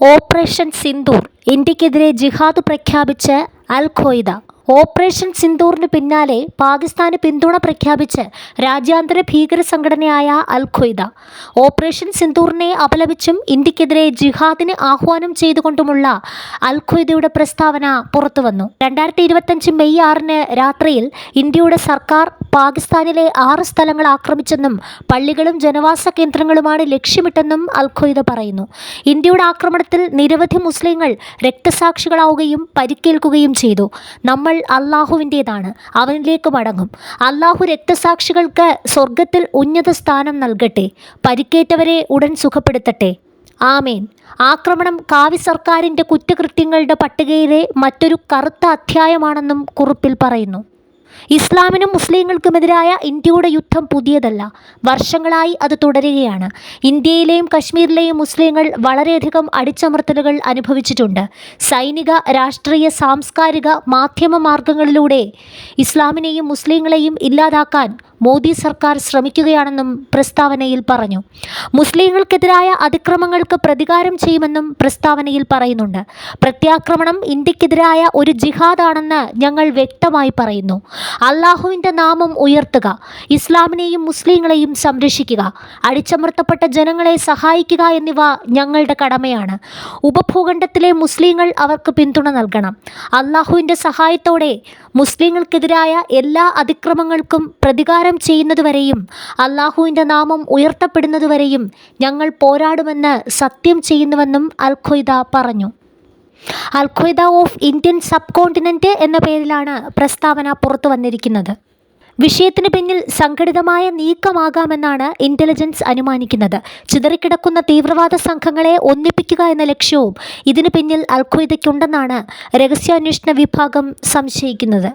Operation Sindoor ഇന്ത്യക്കെതിരെ ജിഹാദ് പ്രഖ്യാപിച്ച് അൽ Qaeda operation സിന്ദൂറിന് പിന്നാലെ പാകിസ്ഥാന് പിന്തുണ പ്രഖ്യാപിച്ച് രാജ്യാന്തര ഭീകര സംഘടനയായ അൽ ഓപ്പറേഷൻ സിന്ദൂറിനെ അപലപിച്ചും ഇന്ത്യക്കെതിരെ ജിഹാദിന് ആഹ്വാനം ചെയ്തുകൊണ്ടുമുള്ള അൽ ഖ്വയ്ദയുടെ പ്രസ്താവന പുറത്തുവന്നു. രണ്ടായിരത്തി ഇരുപത്തഞ്ച് മെയ് ആറിന് രാത്രിയിൽ ഇന്ത്യയുടെ സർക്കാർ പാകിസ്ഥാനിലെ ആറ് സ്ഥലങ്ങൾ ആക്രമിച്ചെന്നും പള്ളികളും ജനവാസ കേന്ദ്രങ്ങളുമാണ് ലക്ഷ്യമിട്ടെന്നും അൽ പറയുന്നു. ഇന്ത്യയുടെ ആക്രമണത്തിൽ നിരവധി മുസ്ലിങ്ങൾ രക്തസാക്ഷികളാവുകയും പരിക്കേൽക്കുകയും ചെയ്തു. നമ്മൾ അള്ളാഹുവിന്റേതാണ്. അവനിലേക്ക് മടങ്ങും. അള്ളാഹു രക്തസാക്ഷികൾക്ക് സ്വർഗത്തിൽ ഉന്നത സ്ഥാനം നൽകട്ടെ. പരിക്കേറ്റവരെ ഉടൻ സുഖപ്പെടുത്തട്ടെ. ആമേൻ. ആക്രമണം കാവി സർക്കാരിന്റെ കുറ്റകൃത്യങ്ങളുടെ പട്ടികയിലെ മറ്റൊരു കറുത്ത അധ്യായമാണെന്നും കുറിപ്പിൽ പറയുന്നു. ഇസ്ലാമിനും മുസ്ലിങ്ങൾക്കുമെതിരായ ഇന്ത്യയുടെ യുദ്ധം പുതിയതല്ല. വർഷങ്ങളായി അത് തുടരുകയാണ്. ഇന്ത്യയിലെയും കശ്മീരിലെയും മുസ്ലിങ്ങൾ വളരെയധികം അടിച്ചമർത്തലുകൾ അനുഭവിച്ചിട്ടുണ്ട്. സൈനിക രാഷ്ട്രീയ സാംസ്കാരിക മാധ്യമ മാർഗങ്ങളിലൂടെ ഇസ്ലാമിനെയും മുസ്ലിങ്ങളെയും ഇല്ലാതാക്കാൻ മോദി സർക്കാർ ശ്രമിക്കുകയാണെന്നും പ്രസ്താവനയിൽ പറഞ്ഞു. മുസ്ലിങ്ങൾക്കെതിരായ അതിക്രമങ്ങൾക്ക് പ്രതികാരം ചെയ്യുമെന്നും പ്രസ്താവനയിൽ പറയുന്നുണ്ട്. പ്രത്യാക്രമണം ഇന്ത്യക്കെതിരായ ഒരു ജിഹാദാണെന്ന് ഞങ്ങൾ വ്യക്തമായി പറയുന്നു. അള്ളാഹുവിന്റെ നാമം ഉയർത്തുക ഇസ്ലാമിനെയും മുസ്ലിങ്ങളെയും സംരക്ഷിക്കുക അടിച്ചമർത്തപ്പെട്ട ജനങ്ങളെ സഹായിക്കുക എന്നിവ ഞങ്ങളുടെ കടമയാണ്. ഉപഭൂഖണ്ഡത്തിലെ മുസ്ലിങ്ങൾ അവർക്ക് പിന്തുണ നൽകണം. അള്ളാഹുവിന്റെ സഹായത്തോടെ മുസ്ലിങ്ങൾക്കെതിരായ എല്ലാ അതിക്രമങ്ങൾക്കും പ്രതികാരം ചെയ്യുന്നതുവരെയും അള്ളാഹുവിന്റെ നാമം ഉയർത്തപ്പെടുന്നതുവരെയും ഞങ്ങൾ പോരാടുമെന്ന് സത്യം ചെയ്യുന്നുവെന്നും അൽ പറഞ്ഞു. അൽ ഓഫ് ഇന്ത്യൻ സബ് കോണ്ടിനെന്റ് എന്ന പേരിലാണ് പ്രസ്താവന പുറത്തു വന്നിരിക്കുന്നത്. വിഷയത്തിന് പിന്നിൽ സംഘടിതമായ നീക്കമാകാമെന്നാണ് ഇന്റലിജൻസ് അനുമാനിക്കുന്നത്. ചിതറിക്കിടക്കുന്ന തീവ്രവാദ സംഘങ്ങളെ ഒന്നിപ്പിക്കുക എന്ന ലക്ഷ്യവും ഇതിനു പിന്നിൽ അൽഖ്വയ്ദയ്ക്കുണ്ടെന്നാണ് രഹസ്യാന്വേഷണ വിഭാഗം സംശയിക്കുന്നത്.